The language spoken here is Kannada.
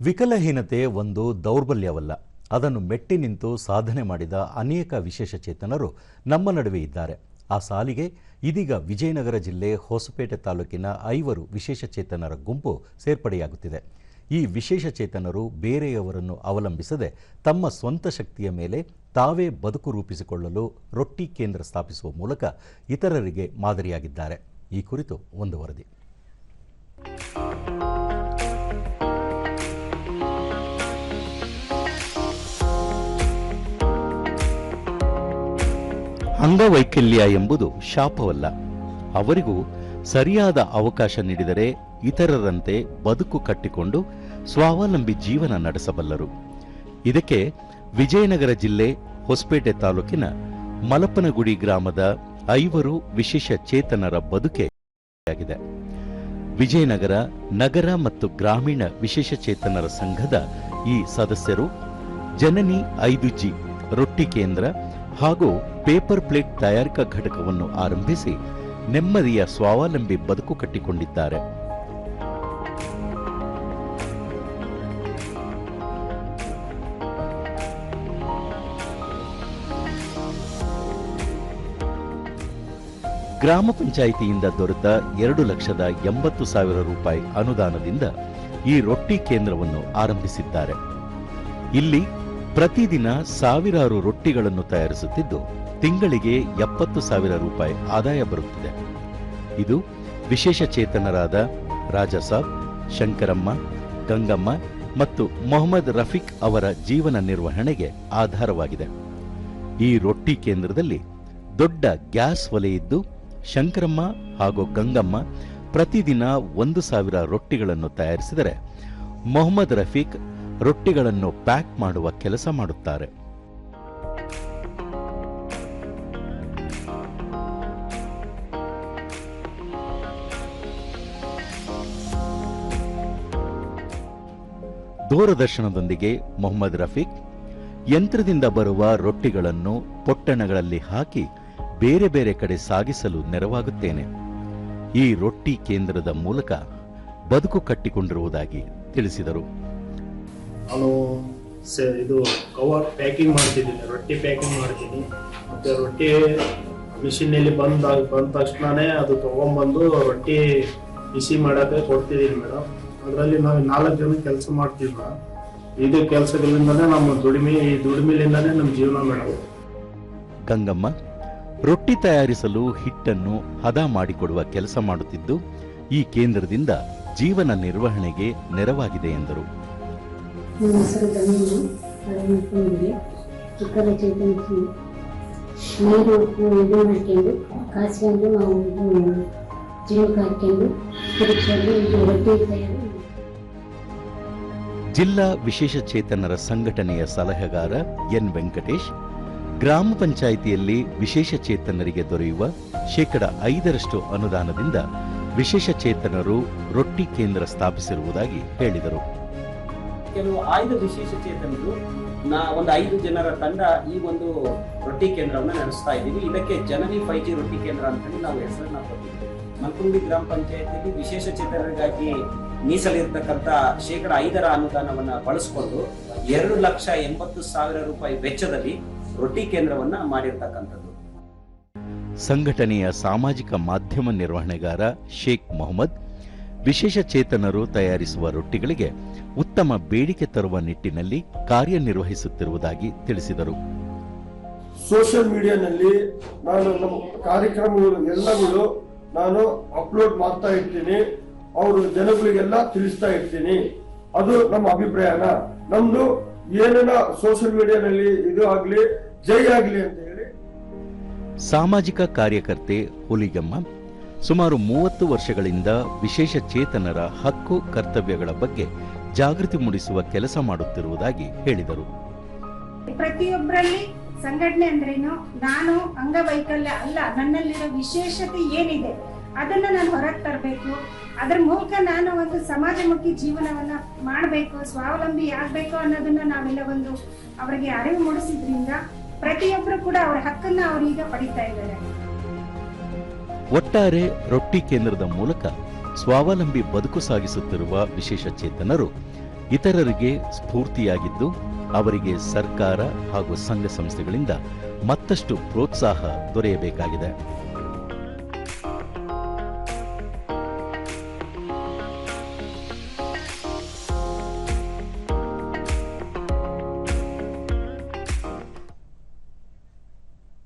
ವಿಕಲಹೀನತೆ ಒಂದು ದೌರ್ಬಲ್ಯವಲ್ಲ. ಅದನ್ನು ಮೆಟ್ಟಿ ನಿಂತು ಸಾಧನೆ ಮಾಡಿದ ಅನೇಕ ವಿಶೇಷಚೇತನರು ನಮ್ಮ ನಡುವೆ ಇದ್ದಾರೆ. ಆ ಸಾಲಿಗೆ ಇದೀಗ ವಿಜಯನಗರ ಜಿಲ್ಲೆ ಹೊಸಪೇಟೆ ತಾಲೂಕಿನ ಐವರು ವಿಶೇಷಚೇತನರ ಗುಂಪು ಸೇರ್ಪಡೆಯಾಗುತ್ತಿದೆ. ಈ ವಿಶೇಷಚೇತನರು ಬೇರೆಯವರನ್ನು ಅವಲಂಬಿಸದೆ ತಮ್ಮ ಸ್ವಂತ ಶಕ್ತಿಯ ಮೇಲೆ ತಾವೇ ಬದುಕು ರೂಪಿಸಿಕೊಳ್ಳಲು ರೊಟ್ಟಿ ಕೇಂದ್ರ ಸ್ಥಾಪಿಸುವ ಮೂಲಕ ಇತರರಿಗೆ ಮಾದರಿಯಾಗಿದ್ದಾರೆ. ಈ ಕುರಿತು ಒಂದು ವರದಿ. ಅಂಗವೈಕಲ್ಯ ಎಂಬುದು ಶಾಪವಲ್ಲ. ಅವರಿಗೂ ಸರಿಯಾದ ಅವಕಾಶ ನೀಡಿದರೆ ಇತರರಂತೆ ಬದುಕು ಕಟ್ಟಿಕೊಂಡು ಸ್ವಾವಲಂಬಿ ಜೀವನ ನಡೆಸಬಲ್ಲರು. ಇದಕ್ಕೆ ವಿಜಯನಗರ ಜಿಲ್ಲೆ ಹೊಸಪೇಟೆ ತಾಲೂಕಿನ ಮಲಪನಗುಡಿ ಗ್ರಾಮದ ಐವರು ವಿಶೇಷ ಚೇತನರ ಬದುಕೆ ಆಗಿದೆ. ವಿಜಯನಗರ ನಗರ ಮತ್ತು ಗ್ರಾಮೀಣ ವಿಶೇಷ ಚೇತನರ ಸಂಘದ ಈ ಸದಸ್ಯರು ಜನನಿ ಐದು ಜಿ ರೊಟ್ಟಿ ಕೇಂದ್ರ ಹಾಗೂ ಪೇಪರ್ ಪ್ಲೇಟ್ ತಯಾರಿಕಾ ಘಟಕವನ್ನು ಆರಂಭಿಸಿ ನೆಮ್ಮದಿಯ ಸ್ವಾವಲಂಬಿ ಬದುಕು ಕಟ್ಟಿಕೊಂಡಿದ್ದಾರೆ. ಗ್ರಾಮ ಪಂಚಾಯಿತಿಯಿಂದ ದೊರೆತ ಎರಡು ಲಕ್ಷದ ಎಂಬತ್ತು ಸಾವಿರ ರೂಪಾಯಿ ಅನುದಾನದಿಂದ ಈ ರೊಟ್ಟಿ ಕೇಂದ್ರವನ್ನು ಆರಂಭಿಸಿದ್ದಾರೆ. ಇಲ್ಲಿ ಪ್ರತಿದಿನ ಸಾವಿರಾರು ರೊಟ್ಟಿಗಳನ್ನು ತಯಾರಿಸುತ್ತಿದ್ದು, ತಿಂಗಳಿಗೆ ಎಪ್ಪತ್ತು ಸಾವಿರ ರೂಪಾಯಿ ಆದಾಯ ಬರುತ್ತಿದೆ. ಇದು ವಿಶೇಷ ಚೇತನರಾದ ರಾಜಸಾಬ್ ಶಂಕರಮ್ಮ, ಗಂಗಮ್ಮ ಮತ್ತು ಮೊಹಮ್ಮದ್ ರಫೀಕ್ ಅವರ ಜೀವನ ನಿರ್ವಹಣೆಗೆ ಆಧಾರವಾಗಿದೆ. ಈ ರೊಟ್ಟಿ ಕೇಂದ್ರದಲ್ಲಿ ದೊಡ್ಡ ಗ್ಯಾಸ್ ಒಲೆಯಿದ್ದು ಶಂಕರಮ್ಮ ಹಾಗೂ ಗಂಗಮ್ಮ ಪ್ರತಿದಿನ ಒಂದು ಸಾವಿರ ರೊಟ್ಟಿಗಳನ್ನು ತಯಾರಿಸಿದರೆ, ಮೊಹಮ್ಮದ್ ರಫೀಕ್ ರೊಟ್ಟಿಗಳನ್ನು ಪ್ಯಾಕ್ ಮಾಡುವ ಕೆಲಸ ಮಾಡುತ್ತಾರೆ. ದೂರದರ್ಶನದೊಂದಿಗೆ ಮೊಹಮ್ಮದ್ ರಫೀಕ್, ಯಂತ್ರದಿಂದ ಬರುವ ರೊಟ್ಟಿಗಳನ್ನು ಪೊಟ್ಟಣಗಳಲ್ಲಿ ಹಾಕಿ ಬೇರೆ ಬೇರೆ ಕಡೆ ಸಾಗಿಸಲು ನೆರವಾಗುತ್ತೇನೆ. ಈ ರೊಟ್ಟಿ ಕೇಂದ್ರದ ಮೂಲಕ ಬದುಕು ಕಟ್ಟಿಕೊಂಡಿರುವುದಾಗಿ ತಿಳಿಸಿದರು. ನಾನು ಸೆ ಇದು ಕವರ್ ಪ್ಯಾಕಿಂಗ್ ಮಾಡ್ತಿದ್ದೀನಿ, ರೊಟ್ಟಿ ಪ್ಯಾಕಿಂಗ್ ಮಾಡ್ತೀನಿ. ಮತ್ತು ರೊಟ್ಟಿ ಮಿಷಿನಲ್ಲಿ ಬಂದ ಬಂದ ತಕ್ಷಣನೇ ಅದು ತೊಗೊಂಬಂದು ರೊಟ್ಟಿ ಬಿಸಿ ಮಾಡೋಕ್ಕೆ ಕೊಡ್ತಿದ್ದೀನಿ ಮೇಡಮ್ ಅದರಲ್ಲಿ ನಾವು ನಾಲ್ಕು ಜನ ಕೆಲಸ ಮಾಡ್ತೀವಿ ಮೇಡಮ್ ಇದು ಕೆಲಸಗಳಿಂದನೇ ನಮ್ಮ ದುಡಿಮೆ, ಈ ದುಡಿಮೆಲಿಂದನೇ ನಮ್ಮ ಜೀವನ ಮೇಡಮ್ ಗಂಗಮ್ಮ, ರೊಟ್ಟಿ ತಯಾರಿಸಲು ಹಿಟ್ಟನ್ನು ಹದ ಮಾಡಿಕೊಡುವ ಕೆಲಸ ಮಾಡುತ್ತಿದ್ದು ಈ ಕೇಂದ್ರದಿಂದ ಜೀವನ ನಿರ್ವಹಣೆಗೆ ನೆರವಾಗಿದೆ ಎಂದರು. ನನ್ನ ಹೆಸರು ಗಂಗಮ್ಮ. ಅರವಿಂದರಿಗೆ ಚಿಕ್ಕದ ಚೈತನ್ಯ ನೀರು ಇದು ಮಾಡ್ಕೊಂಡು ಕಾಸ್ಕೊಂಡು ನಾವು ಜಿಣುಕು ಹಾಕ್ಕೊಂಡು ತಿರುಗಿಸಲು ಇದು ರೊಟ್ಟಿ ತಯಾರು ಜಿಲ್ಲಾ ವಿಶೇಷ ಚೇತನರ ಸಂಘಟನೆಯ ಸಲಹೆಗಾರ ಎನ್ ವೆಂಕಟೇಶ್, ಗ್ರಾಮ ಪಂಚಾಯಿತಿಯಲ್ಲಿ ವಿಶೇಷ ಚೇತನರಿಗೆ ದೊರೆಯುವ ಶೇಕಡ ಐದರಷ್ಟು ಅನುದಾನದಿಂದ ವಿಶೇಷ ಚೇತನರು ರೊಟ್ಟಿ ಕೇಂದ್ರ ಸ್ಥಾಪಿಸಿರುವುದಾಗಿ ಹೇಳಿದರು. ಕೆಲವು ಆಯ್ದ ವಿಶೇಷ ಚೇತನರು, ನಾ ಒಂದು ಐದು ಜನರ ತಂಡ ಈ ಒಂದು ರೊಟ್ಟಿ ಕೇಂದ್ರವನ್ನ ನಡೆಸ್ತಾ ಇದ್ದೀವಿ. ಇದಕ್ಕೆ ಜನನಿ ಫೈವ್ ಜಿ ರೊಟ್ಟಿ ಕೇಂದ್ರ ಅಂತೇಳಿ ನಾವು ಹೆಸರನ್ನ ಕೊಟ್ಟಿದ್ದೀವಿ. ಮಲ್ಕುಂಡಿ ಗ್ರಾಮ ಪಂಚಾಯತಿಯಲ್ಲಿ ವಿಶೇಷ ಚೇತನರಿಗಾಗಿ ಮೀಸಲಿರ್ತಕ್ಕಂಥ ಶೇಕಡ ಐದರ ಅನುದಾನವನ್ನ ಬಳಸಿಕೊಂಡು ಎರಡು ಲಕ್ಷ ಎಂಬತ್ತು ಸಾವಿರ ರೂಪಾಯಿ ವೆಚ್ಚದಲ್ಲಿ ರೊಟ್ಟಿ ಕೇಂದ್ರವನ್ನ ಮಾಡಿರ್ತಕ್ಕಂಥದ್ದು. ಸಂಘಟನೆಯ ಸಾಮಾಜಿಕ ಮಾಧ್ಯಮ ನಿರ್ವಹಣೆಗಾರ ಶೇಖ್ ಮೊಹಮ್ಮದ್ ವಿಶೇಷ ಚೇತನರು ತಯಾರಿಸುವ ರೊಟ್ಟಿಗಳಿಗೆ ಉತ್ತಮ ಬೇಡಿಕೆ ತರುವ ನಿಟ್ಟಿನಲ್ಲಿ ಕಾರ್ಯನಿರ್ವಹಿಸುತ್ತಿರುವುದಾಗಿ ತಿಳಿಸಿದರು. ಸೋಷಿಯಲ್ ಮೀಡಿಯಾನಲ್ಲಿ ನಾನು ನಮ್ಮ ಕಾರ್ಯಕ್ರಮಗಳು ಎಲ್ಲಗಳು ನಾನು ಅಪ್ಲೋಡ್ ಮಾಡ್ತಾ ಇರ್ತೀನಿ. ಅವರು ಜನಗಳಿಗೆಲ್ಲ ತಿಳಿಸ್ತಾ ಇರ್ತೀನಿ. ಅದು ನಮ್ಮ ಅಭಿಪ್ರಾಯನ. ನಮ್ದು ಏನೇನ ಸೋಷಿಯಲ್ ಮೀಡಿಯಾದಲ್ಲಿ ಇದು ಆಗ್ಲಿ ಜೈ ಆಗ್ಲಿ ಅಂತ ಹೇಳಿ. ಸಾಮಾಜಿಕ ಕಾರ್ಯಕರ್ತೆ ಹುಲಿಗಮ್ಮ ಸುಮಾರು ಮೂವತ್ತು ವರ್ಷಗಳಿಂದ ವಿಶೇಷ ಚೇತನರ ಹಕ್ಕು ಕರ್ತವ್ಯಗಳ ಬಗ್ಗೆ ಜಾಗೃತಿ ಮೂಡಿಸುವ ಕೆಲಸ ಮಾಡುತ್ತಿರುವುದಾಗಿ ಹೇಳಿದರು. ಪ್ರತಿಯೊಬ್ಬರಲ್ಲಿ ಸಂಘಟನೆ ಅಂದ್ರೇನು? ನಾನು ಅಂಗವೈಕಲ್ಯ ಅಲ್ಲ, ನನ್ನಲ್ಲಿರೋ ವಿಶೇಷತೆ ಏನಿದೆ, ಅದನ್ನ ನಾನು ಹೊರಗೆ ತರಬೇಕು. ಅದ್ರ ಮೂಲಕ ನಾನು ಒಂದು ಸಮಾಜಮುಖಿ ಜೀವನವನ್ನ ಮಾಡಬೇಕು, ಸ್ವಾವಲಂಬಿ ಆಗ್ಬೇಕು ಅನ್ನೋದನ್ನ ನಾವೆಲ್ಲ ಒಂದು ಅವರಿಗೆ ಅರಿವು ಮೂಡಿಸಿದ್ರಿಂದ ಪ್ರತಿಯೊಬ್ಬರು ಕೂಡ ಅವರ ಹಕ್ಕನ್ನ ಅವ್ರೀಗ ಪಡಿತಾ ಇದ್ದಾರೆ. ಒಟ್ಟಾರೆ ರೊಟ್ಟಿ ಕೇಂದ್ರದ ಮೂಲಕ ಸ್ವಾವಲಂಬಿ ಬದುಕು ಸಾಗಿಸುತ್ತಿರುವ ವಿಶೇಷ ಚೇತನರು ಇತರರಿಗೆ ಸ್ಫೂರ್ತಿಯಾಗಿದ್ದು ಅವರಿಗೆ ಸರ್ಕಾರ ಹಾಗೂ ಸಂಘ ಸಂಸ್ಥೆಗಳಿಂದ ಮತ್ತಷ್ಟು ಪ್ರೋತ್ಸಾಹ ದೊರೆಯಬೇಕಾಗಿದೆ.